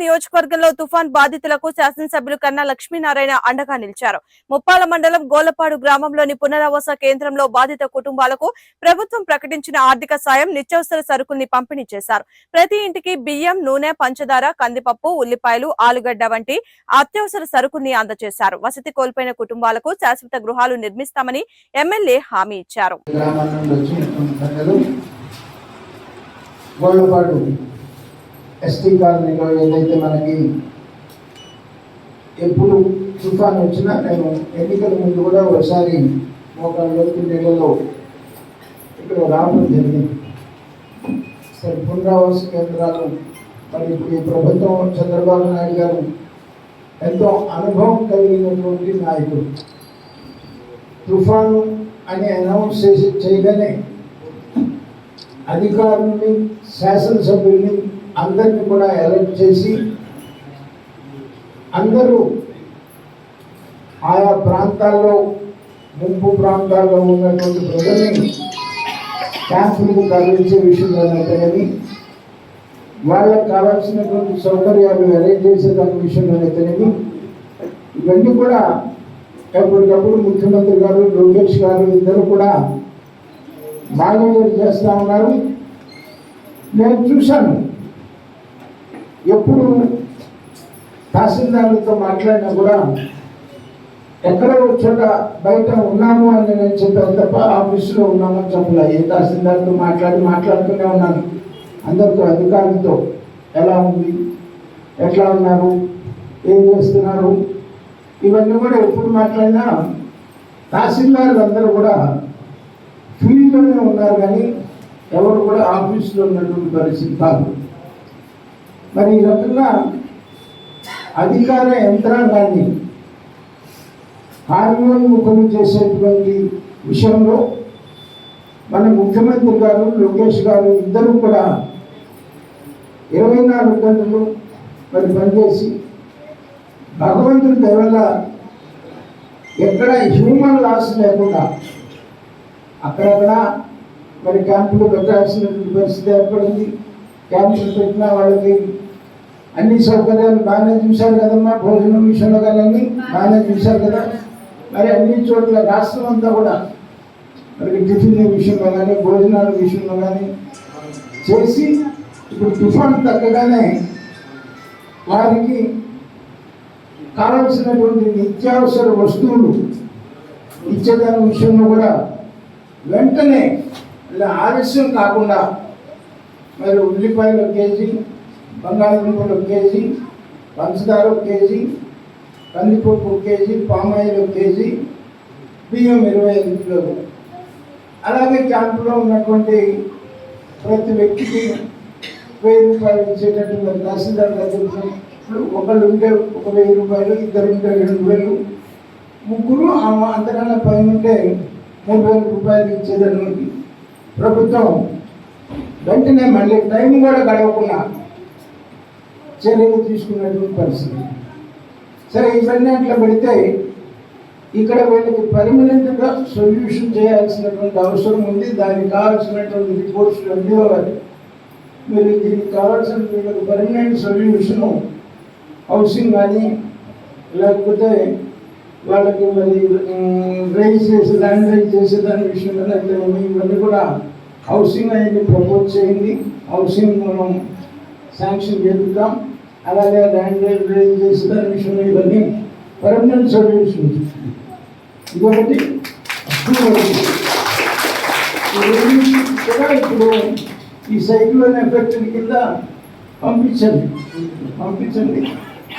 నియోజకవర్గంలో తుఫాన్ బాధితులకు శాసనసభ్యులు కన్నా లక్ష్మీనారాయణ అండగా నిలిచారు. ముప్పాల మండలం గోలపాడు గ్రామంలోని పునరావాస కేంద్రంలో బాధిత కుటుంబాలకు ప్రభుత్వం ప్రకటించిన ఆర్థిక సాయం నిత్యావసర సరుకుల్ని పంపిణీ చేశారు. ప్రతి ఇంటికి బియ్యం నూనె పంచదార కందిపప్పు ఉల్లిపాయలు ఆలుగడ్డ వంటి అత్యవసర సరుకుల్ని అందజేశారు. వసతి కోల్పోయిన కుటుంబాలకు శాశ్వత గృహాలు నిర్మిస్తామని ఎమ్మెల్యే హామీ ఇచ్చారు. ఎస్టీ కాలనీలో ఏదైతే మనకి ఎప్పుడు తుఫాన్ వచ్చినా నేను ఎన్నికల ముందు కూడా ఒకసారి మోకాళ్ళ లోతు నీళ్ళలో ఇక్కడ రావడం జరిగింది. సరే పునరావాస కేంద్రాలు మరి ఇప్పుడు ఈ ప్రభుత్వం చంద్రబాబు నాయుడు గారు ఎంతో అనుభవం కలిగినటువంటి నాయకుడు. తుఫాను అని అనౌన్స్ చేసి చేయగానే అధికారుల్ని శాసనసభ్యుల్ని అందరిని కూడా అలర్ట్ చేసి అందరూ ఆయా ప్రాంతాల్లో ముంపు ప్రాంతాల్లో ఉన్నటువంటి ప్రజల్ని క్యాంపులకు తరలించే విషయంలోనైతేనేమి వాళ్ళకి కావాల్సినటువంటి సౌకర్యాలు అరేంజ్ చేసేదాని విషయంలోనైతేనేమి ఇవన్నీ కూడా ఎప్పటికప్పుడు ముఖ్యమంత్రి గారు లోకేష్ గారు ఇద్దరు కూడా మానిటర్ చేస్తూ ఉన్నారు. నేను చూశాను. ఎప్పుడు తహసీల్దారులతో మాట్లాడినా కూడా ఎక్కడో చోట బయట ఉన్నాము అని నేను చెప్పాను తప్ప ఆఫీసులో ఉన్నామని చెప్పలే. ఏ తహసీల్దార్తో మాట్లాడి మాట్లాడుతూనే ఉన్నాను. అందరితో అధికారులతో ఎలా ఉంది? ఎట్లా ఉన్నారు? ఏం చేస్తున్నారు? ఇవన్నీ కూడా ఎప్పుడు మాట్లాడినా తహసీల్దారులు అందరూ కూడా ఫీల్డ్లోనే ఉన్నారు కానీ ఎవరు కూడా ఆఫీస్లో ఉన్నటువంటి పరిస్థితి కాదు. మరి ఈ రకంగా అధికార యంత్రాంగాన్ని కార్యోన్ముఖం చేసేటువంటి విషయంలో మన ముఖ్యమంత్రి గారు లోకేష్ గారు ఇద్దరు కూడా ఇరవై నాలుగు గంటలు మరి పనిచేసి భగవంతుడి దయ ఎక్కడ హ్యూమన్ లాస్ లేకుండా అక్కడక్కడ మరి క్యాంపులు పెట్టాల్సినటువంటి పరిస్థితి ఏర్పడింది. క్యాంపులు పెట్టిన వాళ్ళకి అన్ని సౌకర్యాలు బాగానే చూశారు కదమ్మా భోజనం విషయంలో కానీ బాగానే చూశారు కదా. మరి అన్ని చోట్ల రాష్ట్రం అంతా కూడా మరి టిఫిన్ విషయంలో కానీ భోజనాల విషయంలో కానీ చేసి ఇప్పుడు తుఫాన్ తగ్గగానే వారికి కావలసినటువంటి నిత్యావసర వస్తువులు ఇచ్చేదాని విషయంలో కూడా వెంటనే ఇలా ఆలస్యం కాకుండా మరి ఉల్లిపాయలు ఒక కేజీ బంగాళదుంపలు ఒక కేజీ పంచదార ఒక కేజీ కందిపప్పు ఒక కేజీ పామాయిల్ ఒక కేజీ బియ్యం ఇరవై ఐదు కిలోలు. అలాగే క్యాంపులో ఉన్నటువంటి ప్రతి వ్యక్తికి వెయ్యి రూపాయలు ఇచ్చేటట్టు మరి తహసీల్దార్ దగ్గర ఇప్పుడు ఒకళ్ళు ఉంటే ఒక వెయ్యి రూపాయలు ఇద్దరు ఉంటే రెండు వేలు. ముగ్గురు ఆ అంతకన్నా పైన ఉంటే మూడు వేల రూపాయలు ఇచ్చేదానికి ప్రభుత్వం వెంటనే మళ్ళీ టైం కూడా గడవకుండా చర్యలు తీసుకున్నటువంటి పరిస్థితి. సరే ఇవన్నీ అట్లా పెడితే ఇక్కడ వీళ్ళకి పర్మనెంట్గా సొల్యూషన్ చేయాల్సినటువంటి అవసరం ఉంది. దానికి కావాల్సినటువంటి రిపోర్ట్స్ అన్నీ మీరు దీనికి కావాల్సిన వీళ్ళకి పర్మనెంట్ సొల్యూషను హౌసింగ్ కానీ లేకపోతే వాళ్ళకి మరి రైజ్ చేసే ల్యాండ్ రైజ్ చేసే దాని విషయంలో అయితే ఇవన్నీ కూడా హౌసింగ్ అనేది ప్రపోజ్ చేయండి. హౌసింగ్ మనం శాంక్షన్ చేద్దాం. అలాగే ల్యాండ్ రైజ్ చేసే ఇవన్నీ పర్మనెంట్ సొల్యూషన్ ఇంకొకటి. కూడా ఇప్పుడు ఈ సైక్లోన్ ఎఫెక్ట్ కింద పంపించండి. పంపించండి.